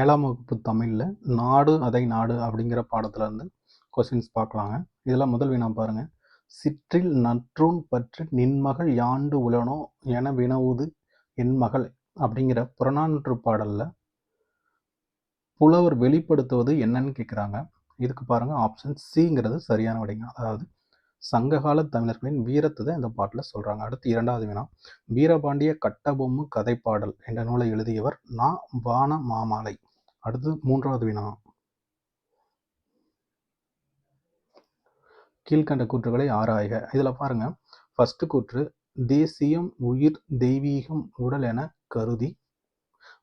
ஏழாம் வகுப்பு தமிழில் நாடு அதை நாடு அப்படிங்கிற பாடத்துலேருந்து கொஸ்டின்ஸ் பார்க்கலாங்க. இதில் முதல் வினா பாருங்கள் சிற்றில் நற்றூன் பற்றி நின்மகள் யாண்டு உலனோ என வினவுது என் மகள் அப்படிங்கிற புறநானூற்று பாடலில் புலவர் வெளிப்படுத்துவது என்னன்னு கேட்குறாங்க இதுக்கு பாருங்கள் ஆப்ஷன் சிங்கிறது சரியான விடைங்க. அதாவது சங்ககால தமிழர்களின் வீரத்தை தான் இந்த பாட்டில் சொல்கிறாங்க அடுத்து இரண்டாவது வினா. வீரபாண்டிய கட்டபொம்மு கதைப்பாடல் என்ற நூலை எழுதியவர் நா. வான மாமாலை அடுத்து மூன்றாவது வினா. கீழ்கண்ட கூற்றுகளை ஆராய்க. இதில் பாருங்க. ஃபஸ்ட்டு கூற்று தேசியம் உயிர் தெய்வீகம் உடல் என கருதி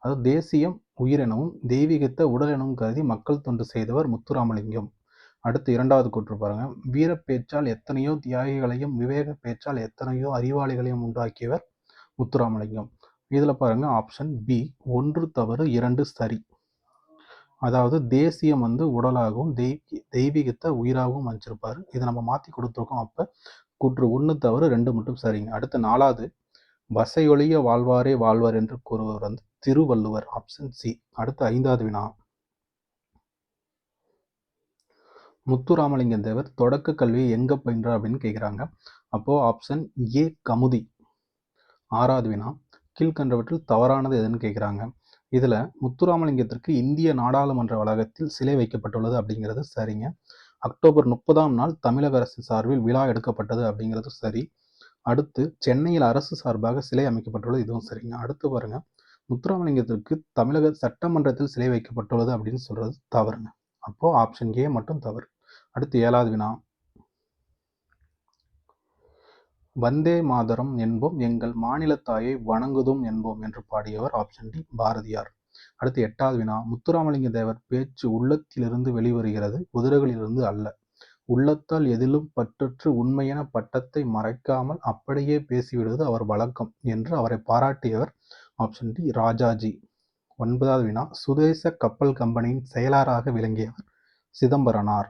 அதாவது தேசியம் உயிர் எனவும் தெய்வீகத்தை உடல் எனவும் கருதி மக்கள் தொண்டு செய்தவர் முத்துராமலிங்கம். அடுத்து இரண்டாவது கூற்று பாருங்க. வீர பேச்சால் எத்தனையோ தியாகிகளையும் விவேக பேச்சால் எத்தனையோ அறிவாளிகளையும் உண்டாக்கியவர் முத்துராமலிங்கம். இதில் பாருங்க. ஆப்ஷன் பி ஒன்று தவறு இரண்டு சரி. அதாவது தேசியம் வந்து உடலாகவும் தெய்வீ தெய்வீகத்தை உயிராகவும் அமைச்சிருப்பார் இதை நம்ம மாற்றி கொடுத்துருக்கோம் அப்போ. கூற்று ஒன்று தவறு ரெண்டு மட்டும் சரிங்க. அடுத்து நாலாவது வசையொழிய வாழ்வாரே வாழ்வார் என்று கூறுவர் வந்து திருவள்ளுவர் ஆப்ஷன் சி அடுத்து ஐந்தாவது வினா. முத்துராமலிங்க தேவர் தொடக்க கல்வியை எங்க பயின்றார் அப்படின்னு கேட்குறாங்க அப்போ ஆப்ஷன் ஏ கமுதி. ஆறாவது வினா கீழ்கண்டவற்றில் தவறானது எதுன்னு கேட்குறாங்க இதில் முத்துராமலிங்கத்திற்கு இந்திய நாடாளுமன்ற வளாகத்தில் சிலை வைக்கப்பட்டுள்ளது அப்படிங்கிறது சரிங்க. அக்டோபர் முப்பதாம் நாள் தமிழக அரசின் சார்பில் விழா எடுக்கப்பட்டது அப்படிங்கிறது சரி. அடுத்து சென்னையில் அரசு சார்பாக சிலை அமைக்கப்பட்டுள்ளது இதுவும் சரிங்க. அடுத்து பாருங்க. முத்துராமலிங்கத்திற்கு தமிழக சட்டமன்றத்தில் சிலை வைக்கப்பட்டுள்ளது அப்படின்னு சொல்றது தவறுங்க. அப்போ ஆப்ஷன் ஏ மட்டும் தவறு. அடுத்து ஏழாவது வினா. வந்தே மாதரம் என்போம் எங்கள் மாநிலத்தாயை வணங்குதும் என்போம் என்று பாடியவர் ஆப்ஷன் டி பாரதியார். அடுத்து எட்டாவது வினா முத்துராமலிங்க தேவர் பேச்சு உள்ளத்திலிருந்து வெளிவருகிறது குதிரைகளிலிருந்து அல்ல. உள்ளத்தால் எதிலும் பற்றற்று உண்மையென பட்டத்தை மறைக்காமல் அப்படியே பேசிவிடுவது அவர் வழக்கம் என்று அவரை பாராட்டியவர் ஆப்ஷன் டி ராஜாஜி. ஒன்பதாவது வினா சுதேச கப்பல் கம்பெனியின் செயலாளராக விளங்கியவர் சிதம்பரனார்.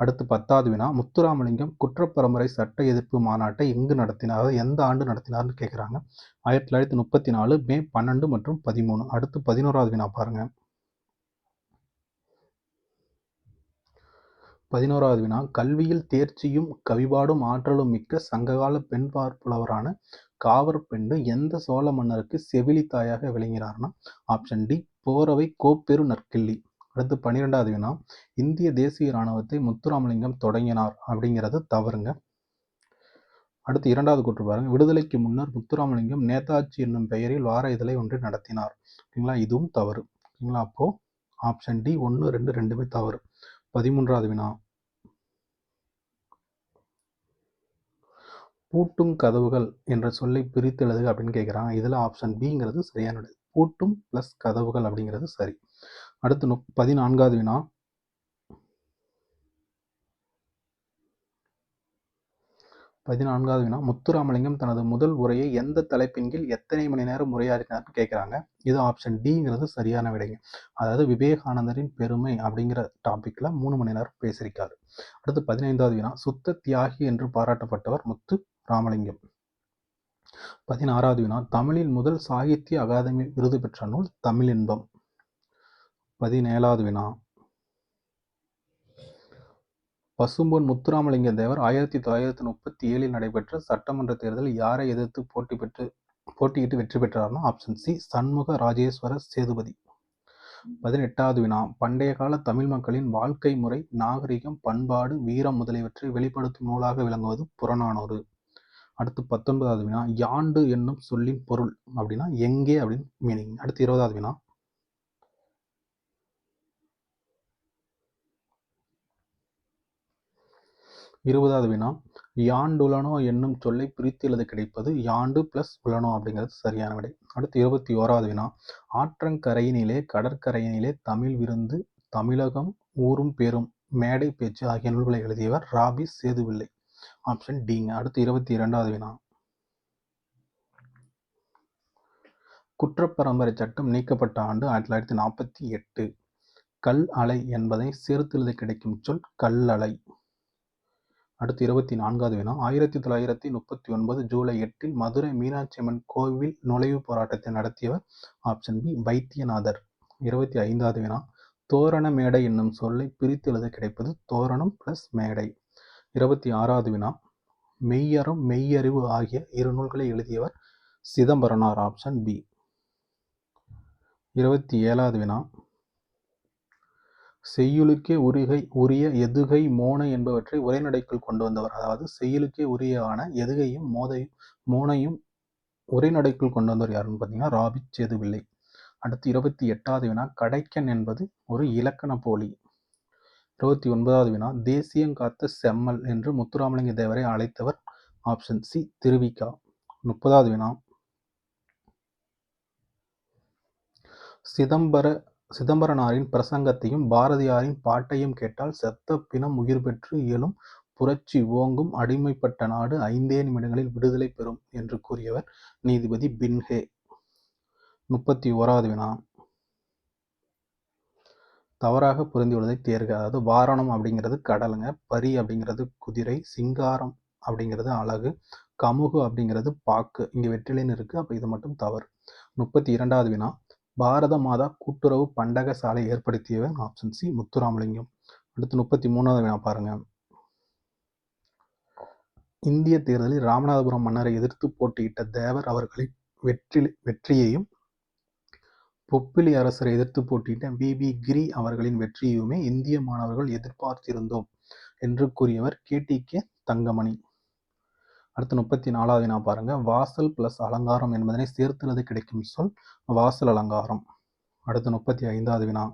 அடுத்து பத்தாவது வினா முத்துராமலிங்கம் குற்றப்பரம்பரை சட்ட எதிர்ப்பு மாநாட்டை எங்கு நடத்தினார்? எந்த ஆண்டு நடத்தினார்னு கேட்குறாங்க ஆயிரத்தி தொள்ளாயிரத்தி முப்பத்தி நாலு மே பன்னெண்டு மற்றும் பதிமூணு. அடுத்து பதினோராவது வினா பாருங்க. பதினோராவது வினா கல்வியில் தேர்ச்சியும் கவிபாடும் ஆற்றலும் மிக்க சங்ககால பெண் பார்ப்புலவரான காவர் பெண்டு எந்த சோழ மன்னருக்கு செவிலி தாயாக விளங்கினார்னா ஆப்ஷன் டி போரவை கோப்பெரு நற்கிள்ளி. அடுத்து பன்னிரெண்டாவது வினா. இந்திய தேசிய இராணுவத்தை முத்துராமலிங்கம் தொடங்கினார் அப்படிங்கிறது தவறுங்க. அடுத்து இரண்டாவது கூற்று பாருங்க. விடுதலைக்கு முன்னர் முத்துராமலிங்கம் நேதாஜி என்னும் பெயரில் வார இதழை ஒன்று நடத்தினார். ஓகேங்களா? இதுவும் தவறு. ஓகேங்களா? அப்போது ஆப்ஷன் டி ஒன்று ரெண்டு ரெண்டுமே தவறு. பதிமூன்றாவது வினா. பூட்டும் கதவுகள் என்ற சொல்லை பிரித்து எழுதுக அப்படின்னு கேட்குறாங்க இதில் ஆப்ஷன் பிங்கிறது சரியானது. பூட்டும் ப்ளஸ் கதவுகள் அப்படிங்கிறது சரி. அடுத்து நு பதினான்காவது வினா. பதினான்காவது வினா. முத்துராமலிங்கம் தனது முதல் உரையை எந்த தலைப்பின் கீழ் எத்தனை மணி நேரம் உரையாடினார்னு கேட்குறாங்க. இது ஆப்ஷன் டிங்கிறது சரியான விடைங்க. அதாவது விவேகானந்தரின் பெருமை அப்படிங்கிற டாப்பிக்கில் மூணு மணி நேரம் பேசியிருக்காரு. அடுத்து பதினைந்தாவது வினா. சுத்த தியாகி என்று பாராட்டப்பட்டவர் முத்து ராமலிங்கம் பதினாறாவது வினா. தமிழில் முதல் சாகித்ய அகாதமி விருது பெற்ற நூல் தமிழ் இன்பம் பதினேழாவது வினா. பசும்பொன் முத்துராமலிங்க தேவர் ஆயிரத்தி தொள்ளாயிரத்தி முப்பத்தி ஏழில் நடைபெற்ற சட்டமன்ற தேர்தலில் யாரை எதிர்த்து போட்டி பெற்று போட்டியிட்டு வெற்றி பெற்றார்னா ஆப்ஷன் சி சண்முக ராஜேஸ்வர சேதுபதி. பதினெட்டாவது வினா. பண்டைய கால தமிழ் மக்களின் வாழ்க்கை முறை நாகரிகம் பண்பாடு வீரம் முதலியவற்றை வெளிப்படுத்தும் நூலாக விளங்குவது புறநானூறு. அடுத்து பத்தொன்பதாவது வினா. யாண்டு என்னும் சொல்லின் பொருள் அப்படின்னா எங்கே அப்படின்னு மீனிங் அடுத்து இருபதாவது வினா. இருபதாவது வினா. யாண்டுலனோ என்னும் சொல்லை பிரித்து எழுத கிடைப்பது யாண்டு பிளஸ் உலனோ அப்படிங்கிறது சரியான விடை. அடுத்து இருபத்தி ஓராவது வினா. ஆற்றங்கரையினிலே கடற்கரையினிலே தமிழ் விருந்து தமிழகம் ஊரும் பேரும் மேடை பேச்சு ஆகிய நூல்களை எழுதியவர் ராபி சேதுவில்லை. ஆப்ஷன் டிங்க அடுத்து இருபத்தி இரண்டாவது வினா. குற்றப்பரம்பரை சட்டம் நீக்கப்பட்ட ஆண்டு ஆயிரத்தி தொள்ளாயிரத்தி நாற்பத்தி எட்டு. கல் அலை என்பதை சேர்த்தெழுத கிடைக்கும் சொல் கல்லலை அடுத்து இருபத்தி நான்காவது வினா ஆயிரத்தி தொள்ளாயிரத்தி முப்பத்தி ஒன்பது ஜூலை எட்டில் மதுரை மீனாட்சி அம்மன் கோவில் நுழைவு போராட்டத்தை நடத்தியவர் ஆப்ஷன் பி வைத்தியநாதர். இருபத்தி ஐந்தாவது வினா தோரண மேடை என்னும் சொல்லை பிரித்து எழுத கிடைப்பது தோரணம் பிளஸ் மேடை. இருபத்தி ஆறாவது வினா மெய்யறம் மெய்யறிவு ஆகிய இரு நூல்களை எழுதியவர் சிதம்பரனார் ஆப்ஷன் பி இருபத்தி ஏழாவது வினா செய்யுளுக்கே உரிகை உரிய எதுகை மோனை என்பவற்றை உரைநடைக்குள் கொண்டு வந்தவர். அதாவது செய்யுளுக்கே உரியவான எதுகையும் மோதையும் மோனையும் உரைநடைக்குள் கொண்டு வந்தவர் யாருன்னு பார்த்தீங்கன்னா ராபிட் சேதுவில்லை அடுத்து இருபத்தி எட்டாவது வினா கடைக்கன் என்பது ஒரு இலக்கண போலி. இருபத்தி ஒன்பதாவது வினா தேசியங்காத்த செம்மல் என்று முத்துராமலிங்க தேவரை அழைத்தவர் ஆப்ஷன் சி திருவிக்கா. முப்பதாவது வினா சிதம்பர சிதம்பரனாரின் பிரசங்கத்தையும் பாரதியாரின் பாட்டையும் கேட்டால் செத்த பிணம் உயிர் பெற்று இயலும் புரட்சி ஓங்கும் அடிமைப்பட்ட நாடு ஐந்தே நிமிடங்களில் விடுதலை பெறும் என்று கூறியவர் நீதிபதி பின்ஹே. முப்பத்தி ஓராவது வினா. தவறாக புரிந்துள்ளதை தேர்க. அதாவது வாரணம் அப்படிங்கிறது கடலுங்க பரி அப்படிங்கிறது குதிரை சிங்காரம் அப்படிங்கிறது அழகு கமுகு அப்படிங்கிறது பாக்கு. இங்கே வெற்றிலைன்னு இருக்குது அப்போ இது மட்டும் தவறு. முப்பத்தி இரண்டாவது வினா. பாரத மாதா கூட்டுறவு பண்டக சாலை ஏற்படுத்தியவர் ஆப்ஷன் சி முத்துராமலிங்கம். அடுத்து முப்பத்தி மூணாவது வினா பாருங்க. இந்திய தேர்தலில் ராமநாதபுரம் மன்னரை எதிர்த்து போட்டியிட்ட தேவர் அவர்களின் வெற்றி வெற்றியையும் பொப்பிலி அரசரை எதிர்த்து போட்டியிட்ட பி பி கிரி அவர்களின் வெற்றியுமே இந்திய மாணவர்கள் எதிர்பார்த்திருந்தோம் என்று கூறியவர் கே. டி. கே. தங்கமணி. அடுத்து முப்பத்தி நாலாவது வினா பாருங்க. வாசல் பிளஸ் அலங்காரம் என்பதனை சேர்த்துள்ளது கிடைக்கும் சொல் வாசல் அலங்காரம். அடுத்து முப்பத்தி ஐந்தாவது வினா.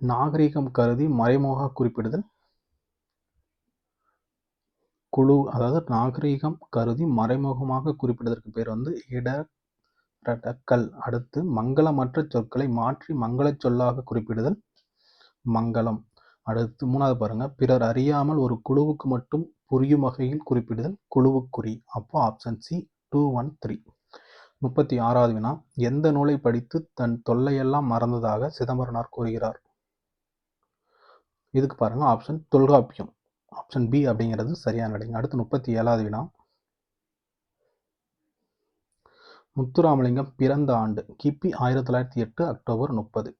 நாகரிகம் கருதி மறைமுக குறிப்பிடுதல். குழு அதாவது நாகரிகம் கருதி மறைமுகமாக குறிப்பிடுவதற்கு பேர் வந்து இடரடக்கல் அடுத்து மங்களமற்ற சொற்களை மாற்றி மங்களச் சொல்லாக குறிப்பிடுதல். மங்களம். அடுத்து மூணாவது பாருங்கள் பிறர் அறியாமல் ஒரு குழுவுக்கு மட்டும் புரியும் வகையில் குறிப்பிடுதல். குழுவுக்குறி. அப்போ option C two one three முப்பத்தி ஆறாவது வினா. எந்த நூலை படித்து தன் தொல்லையெல்லாம் மறந்ததாக சிதம்பரனார் கூறுகிறார்? இதுக்கு பாருங்கள் ஆப்ஷன் தொல்காப்பியம். ஆப்ஷன் பி அப்படிங்கிறது சரியான விடைங்க அடுத்து முப்பத்தி ஏழாவது வினா. முத்துராமலிங்கம் பிறந்த ஆண்டு. கிபி ஆயிரத்தி தொள்ளாயிரத்தி எட்டு அக்டோபர் முப்பது.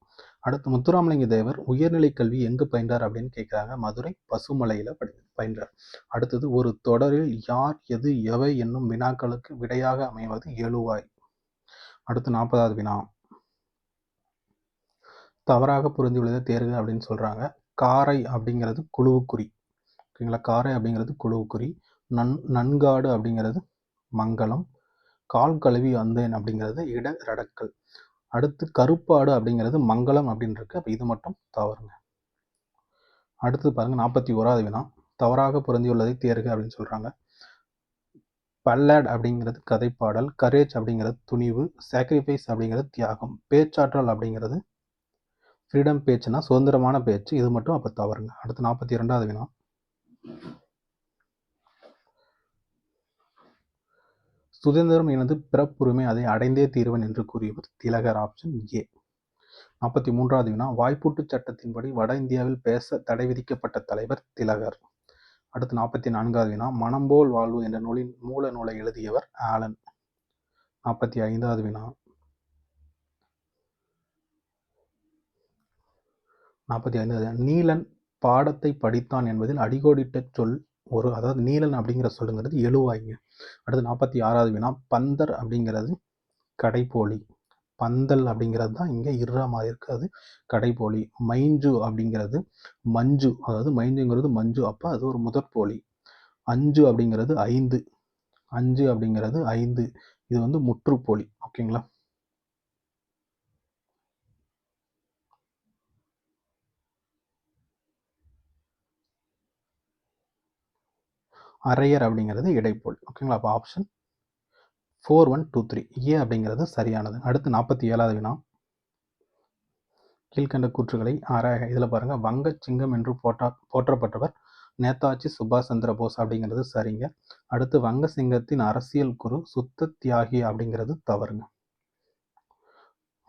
அடுத்து முத்துராமலிங்க தேவர் உயர்நிலை கல்வி எங்கு பயின்றார்? அப்படின்னு கேட்குறாங்க. மதுரை பசுமலையில் படி பயின்றார். அடுத்தது ஒரு தொடரில் யார் எது எவை என்னும் வினாக்களுக்கு விடையாக அமைவது எழுவாய் அடுத்து நாற்பதாவது வினா. தவறாக புரிந்துள்ளதை தேர்வு அப்படின்னு சொல்கிறாங்க காரை அப்படிங்கிறது குழுவுக்குறி. ஓகேங்களா? காரை அப்படிங்கிறது குழுவுக்குறி. நன் நன்காடு அப்படிங்கிறது மங்களம் கால் கழுவி வந்தேன் அப்படிங்கிறது இட ரடக்கல். அடுத்து கருப்பாடு அப்படிங்கிறது மங்களம் அப்படின்னு இருக்கு. அப்போ இது மட்டும் தவறுங்க. அடுத்து பாருங்க நாற்பத்தி ஓராவது வினா. தவறாக பொருந்தியுள்ளதை தேர்க அப்படின்னு சொல்றாங்க. பல்லட் அப்படிங்கிறது கதைப்பாடல் கரேஜ் அப்படிங்கிறது துணிவு சாக்ரிஃபைஸ் அப்படிங்கிறது தியாகம் பேச்சாற்றல் அப்படிங்கிறது ஃப்ரீடம் பேச்சுனா சுதந்திரமான பேச்சு. இது மட்டும் அப்போ தவறுங்க. அடுத்து நாற்பத்தி இரண்டாவது வினா. சுதந்திரம் எனது பிறப்புரிமை அதை அடைந்தே தீர்வன் என்று கூறியவர் திலகர் ஆப்ஷன் ஏ. நாற்பத்தி மூன்றாவது வினா வாய்ப்பூட்டு சட்டத்தின்படி வட இந்தியாவில் பேச தடை விதிக்கப்பட்ட தலைவர் திலகர். அடுத்து நாற்பத்தி நான்காவது வினா மனம்போல் வாழ்வு என்ற நூலின் மூல நூலை எழுதியவர் ஆலன். நாற்பத்தி ஐந்தாவது வினா. நாற்பத்தி ஐந்தாவது நீலன் பாடத்தை படித்தான் என்பதில் அடிகோடிட்ட சொல் ஒரு அதாவது நீலன் அப்படிங்கிற சொல்லுங்கிறது எழுவாய்ங்க. அடுத்து நாற்பத்தி ஆறாவது வினா பந்தர் அப்படிங்கிறது கடைப்போலி. பந்தல் அப்படிங்கிறது தான் இங்கே இருற மாதிரி இருக்காது அது கடைப்போலி. மைஞ்சு அப்படிங்கிறது மஞ்சு அதாவது மைஞ்சுங்கிறது மஞ்சு அப்போ அது ஒரு முதற்போலி. அஞ்சு அப்படிங்கிறது ஐந்து. அஞ்சு அப்படிங்கிறது ஐந்து. இது வந்து முற்றுப்போலி ஓகேங்களா? அரையர் அப்படிங்கிறது இடைப்போல். ஓகேங்களா அப்போ option four one two three A அப்படிங்கிறது சரியானது. அடுத்து நாற்பத்தி ஏழாவது வினா. கீழ்கண்ட கூற்றுகளை ஆராய. இதில் பாருங்கள் வங்க சிங்கம் என்று போட்டா போற்றப்பட்டவர் நேதாஜி சுபாஷ் சந்திர போஸ் அப்படிங்கிறது சரிங்க. அடுத்து வங்க சிங்கத்தின் அரசியல் குரு சுத்த தியாகி அப்படிங்கிறது தவறுங்க.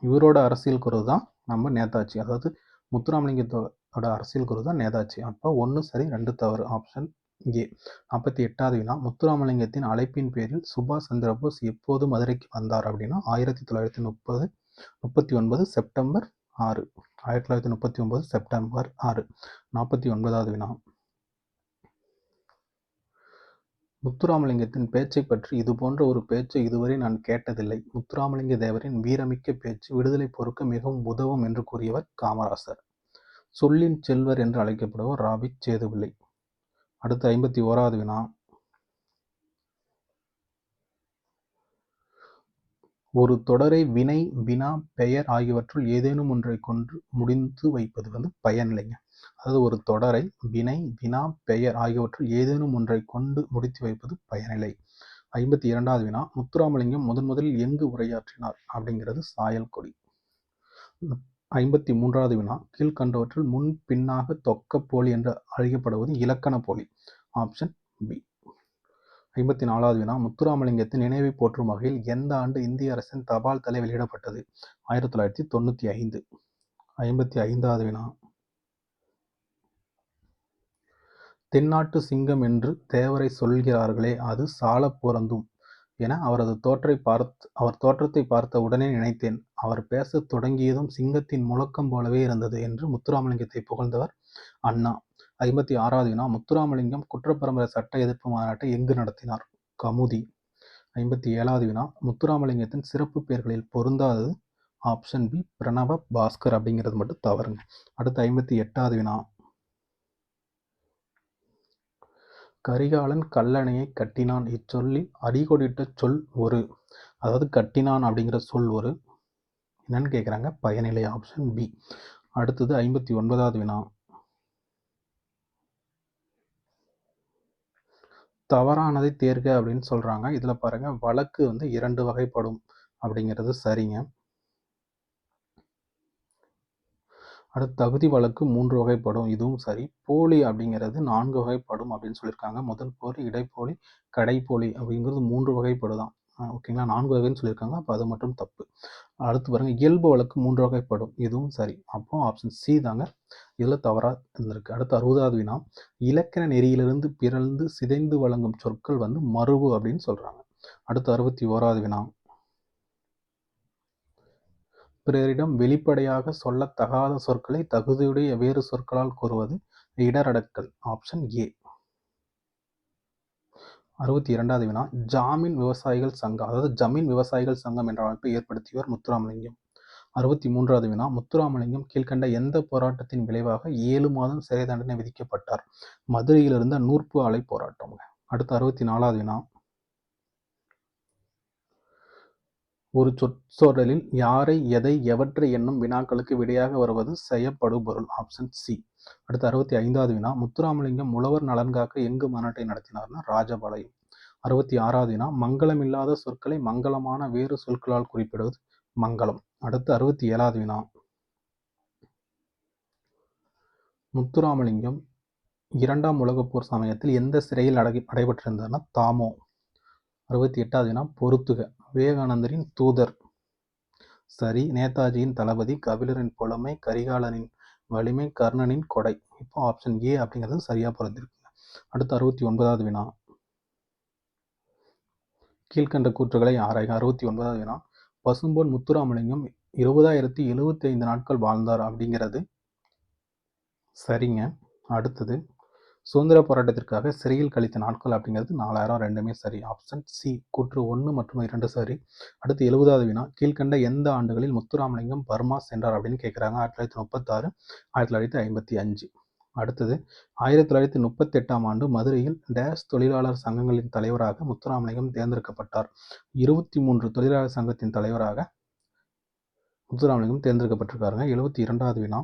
இவரோட அரசியல் குரு தான் நம்ம நேதாஜி. அதாவது முத்துராமலிங்கத்தோட அரசியல் குரு தான் நேதாஜி. அப்போ ஒன்று சரி ரெண்டு தவறு. Option A. நாற்பத்தி எட்டாவது வினா. முத்துராமலிங்கத்தின் அழைப்பின் பேரில் சுபாஷ் சந்திரபோஸ் எப்போது மதுரைக்கு வந்தார் அப்படின்னா ஆயிரத்தி தொள்ளாயிரத்தி முப்பது முப்பத்தி ஒன்பது செப்டம்பர் ஆறு. ஆயிரத்தி தொள்ளாயிரத்தி முப்பத்தி ஒன்பது செப்டம்பர் ஆறு. நாற்பத்தி ஒன்பதாவது வினா. முத்துராமலிங்கத்தின் பேச்சை பற்றி இது போன்ற ஒரு பேச்சு இதுவரை நான் கேட்டதில்லை. முத்துராமலிங்க தேவரின் வீரமிக்க பேச்சு விடுதலை பொறுக்க மிகவும் உதவும் என்று கூறியவர் காமராசர். சொல்லின் செல்வர் என்று அழைக்கப்படுவர் ராபிட் சேதுபிள்ளை அடுத்து ஐம்பத்தி ஓராவது வினா. ஒரு தொடரை வினை வினா பெயர் ஆகியவற்றுள் ஏதேனும் ஒன்றை கொண்டு முடிந்து வைப்பது வந்து பயனில்லைங்க அதாவது ஒரு தொடரை வினை வினா பெயர் ஆகியவற்றுள் ஏதேனும் ஒன்றை கொண்டு முடித்து வைப்பது பயனில்லை ஐம்பத்தி இரண்டாவது வினா முத்துராமலிங்கம் முதன் முதலில் எங்கு உரையாற்றினார் அப்படிங்கிறது சாயல் கொடி. ஐம்பத்தி மூன்றாவது வினா. கீழ்கண்டவற்றில் முன் பின்னாக தொக்க போலி என்று அழைக்கப்படுவது இலக்கண போலி. ஆப்ஷன் பி ஐம்பத்தி நாலாவது வினா. முத்துராமலிங்கத்தின் நினைவை போற்றும் வகையில் எந்த ஆண்டு இந்திய அரசின் தபால் தலை வெளியிடப்பட்டது? ஆயிரத்தி தொள்ளாயிரத்தி தொண்ணூற்றி ஐந்து. ஐம்பத்தி ஐந்தாவது வினா. தென்னாட்டு சிங்கம் என்று தேவரை சொல்கிறார்களே அது சால பொருந்தும் என அவரது தோற்றை பார்த்து அவர் தோற்றத்தை பார்த்த உடனே நினைத்தேன். அவர் பேசத் தொடங்கியதும் சிங்கத்தின் முழக்கம் போலவே இருந்தது என்று முத்துராமலிங்கத்தை புகழ்ந்தவர் அண்ணா. ஐம்பத்தி ஆறாவது வினா. முத்துராமலிங்கம் குற்றப்பரம்பரை சட்ட எதிர்ப்பு மாநாட்டை எங்கு நடத்தினார்? கமுதி. ஐம்பத்தி ஏழாவது வினா. முத்துராமலிங்கத்தின் சிறப்பு பெயர்களில் பொருந்தாதது ஆப்ஷன் பி பிரணவ பாஸ்கர் அப்படிங்கிறது மட்டும் தவறுங்க. அடுத்து ஐம்பத்தி எட்டாவது வினா. கரிகாலன் கல்லணையை கட்டினான். இச்சொல்லில் அடிகொடிட்ட சொல் ஒரு. அதாவது கட்டினான் அப்படிங்கிற சொல் ஒரு. என்னன்னு கேட்குறாங்க பயனிலை ஆப்ஷன் பி அடுத்தது ஐம்பத்தி ஒன்பதாவது வினா. தவறானதை தேர்க அப்படின்னு சொல்றாங்க. இதுல பாருங்க வழக்கு வந்து இரண்டு வகைப்படும் அப்படிங்கிறது சரிங்க. அடுத்து தகுதி வழக்கு மூன்று வகைப்படும் இதுவும் சரி. போலி அப்படிங்கிறது நான்கு வகைப்படும் அப்படின்னு சொல்லியிருக்காங்க. முதல் போலி இடைப்போலி கடைப்போலி அப்படிங்கிறது மூன்று வகைப்படுதான். ஓகேங்களா? நான்கு வகைன்னு சொல்லியிருக்காங்க. அப்போ அது மட்டும் தப்பு. அடுத்து பாருங்க இயல்பு வழக்கு மூன்று வகைப்படும். இதுவும் சரி. அப்போ ஆப்ஷன் சி தாங்க. இதில் தவறாக இருந்திருக்கு. அடுத்து அறுபதாவது வினா. இலக்கண நெறியிலிருந்து பிறழ்ந்து சிதைந்து வழங்கும் சொற்கள் வந்து மறுவு அப்படின்னு சொல்கிறாங்க அடுத்து அறுபத்தி ஓராவது வினா. பிறரிடம் வெளிப்படையாக சொல்லத்தகாத சொற்களை தகுதியுடைய வேறு சொற்களால் கூறுவது இடரடக்கல் ஆப்ஷன் ஏ அறுபத்தி இரண்டாவது வினா ஜாமீன் விவசாயிகள் சங்கம் அதாவது ஜமீன் விவசாயிகள் சங்கம் என்ற அமைப்பை ஏற்படுத்தியவர் முத்துராமலிங்கம். அறுபத்தி மூன்றாவது வினா முத்துராமலிங்கம் கீழ்கண்ட எந்த போராட்டத்தின் விளைவாக ஏழு மாதம் சிறை தண்டனை விதிக்கப்பட்டார்? மதுரையில் இருந்த நூற்பு ஆலை போராட்டம் அடுத்து அறுபத்தி நாலாவது வினா ஒரு சொற்றொடரில் யாரை எதை எவற்றை என்னும் வினாக்களுக்கு விடையாக வருவது செய்யப்படுபொருள் ஆப்ஷன் சி அடுத்து அறுபத்தி ஐந்தாவது வினா முத்துராமலிங்கம் உழவர் நலன்காக்க எங்கு மாநாட்டை நடத்தினார்னா ராஜபாளையம். அறுபத்தி ஆறாவது வினா மங்களம் இல்லாத சொற்களை மங்களமான வேறு சொற்களால் குறிப்பிடுவது மங்களம். அடுத்து அறுபத்தி ஏழாவது வினா. முத்துராமலிங்கம் இரண்டாம் உலகப் போர் சமயத்தில் எந்த சிறையில் அடை அடைபட்டிருந்தார்னா தாமோ. அறுபத்தி எட்டாவது வினா பொருத்துக விவேகானந்தரின் தூதர். சரி நேதாஜியின் தளபதி கபிலரின் புலமை கரிகாலனின் வலிமை கர்ணனின் கொடை. இப்போ ஆப்ஷன் ஏ அப்படிங்கிறது சரியாக பிறந்திருக்குங்க அடுத்து அறுபத்தி ஒன்பதாவது வினா. கீழ்கண்ட கூற்றுகளை ஆராய்க. அறுபத்தி ஒன்பதாவது வினா. பசும்பொன் முத்துராமலிங்கம் இருபதாயிரத்தி எழுபத்தி ஐந்து நாட்கள் வாழ்ந்தார் அப்படிங்கிறது. சரிங்க. அடுத்தது. சுதந்திர போராட்டத்திற்காக சிறையில் கழித்த நாட்கள் அப்படிங்கிறது நாலாயிரம் ரெண்டுமே சரி. ஆப்ஷன் சி கூற்று ஒன்று மற்றும் இரண்டு சரி. அடுத்து எழுபதாவது வினா கீழ்கண்ட எந்த ஆண்டுகளில் முத்துராமலிங்கம் பர்மா சென்றார் அப்படின்னு கேட்குறாங்க ஆயிரத்தி தொள்ளாயிரத்தி முப்பத்தாறு ஆயிரத்தி தொள்ளாயிரத்தி ஐம்பத்தி அஞ்சு. அடுத்தது ஆயிரத்தி தொள்ளாயிரத்தி முப்பத்தி எட்டாம் ஆண்டு மதுரையில் டேஷ் தொழிலாளர் சங்கங்களின் தலைவராக முத்துராமலிங்கம் தேர்ந்தெடுக்கப்பட்டார். இருபத்தி மூன்று தொழிலாளர் சங்கத்தின் தலைவராக முத்துராமலிங்கம் தேர்ந்தெடுக்கப்பட்டிருக்காருங்க. எழுபத்தி இரண்டாவது வினா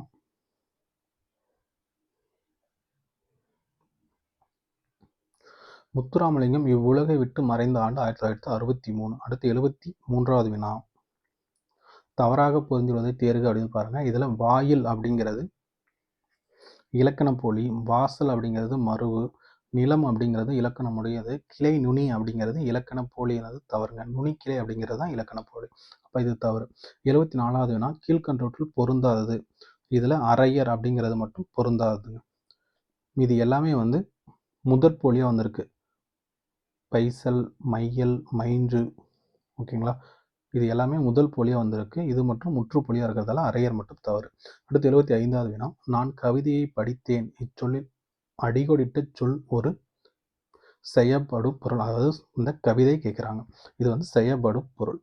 முத்துராமலிங்கம் இவ்வுலகை விட்டு மறைந்த ஆண்டு ஆயிரத்தி தொள்ளாயிரத்தி அறுபத்தி மூணு அடுத்து எழுபத்தி மூன்றாவது வினா. தவறாக பொருந்துவதை தேர்வு அப்படின்னு பாருங்க. இதில் வாயில் அப்படிங்கிறது இலக்கண போலி வாசல் அப்படிங்கிறது மருவு நிலம் அப்படிங்கிறது இலக்கணமுடையது கிளை நுனி அப்படிங்கிறது இலக்கண போலியானது தவறுங்க. நுனி கிளை அப்படிங்கிறது தான் இலக்கண போலி அப்போ இது தவறு. எழுபத்தி நாலாவது வினா கீழ்கண்டவற்றில் பொருந்தாதது. இதில் அரையர் அப்படிங்கிறது மட்டும் பொருந்தாதுங்க இது எல்லாமே வந்து முதற் போலியாக வந்திருக்கு. பைசல் மையல் மைன்று ஓகேங்களா? இது எல்லாமே முதல் போலியாக வந்திருக்கு. இது மட்டும் முற்றுப்பொலியாக இருக்கிறதால அரையர் மட்டும் தவறு. அடுத்து எழுபத்தி ஐந்தாவது வினா. நான் கவிதையை படித்தேன். இச்சொல்லில் அடிகோடிட்ட சொல் ஒரு செயப்படு பொருள் அதாவது இந்த கவிதை கேட்குறாங்க. இது வந்து செயப்படு பொருள்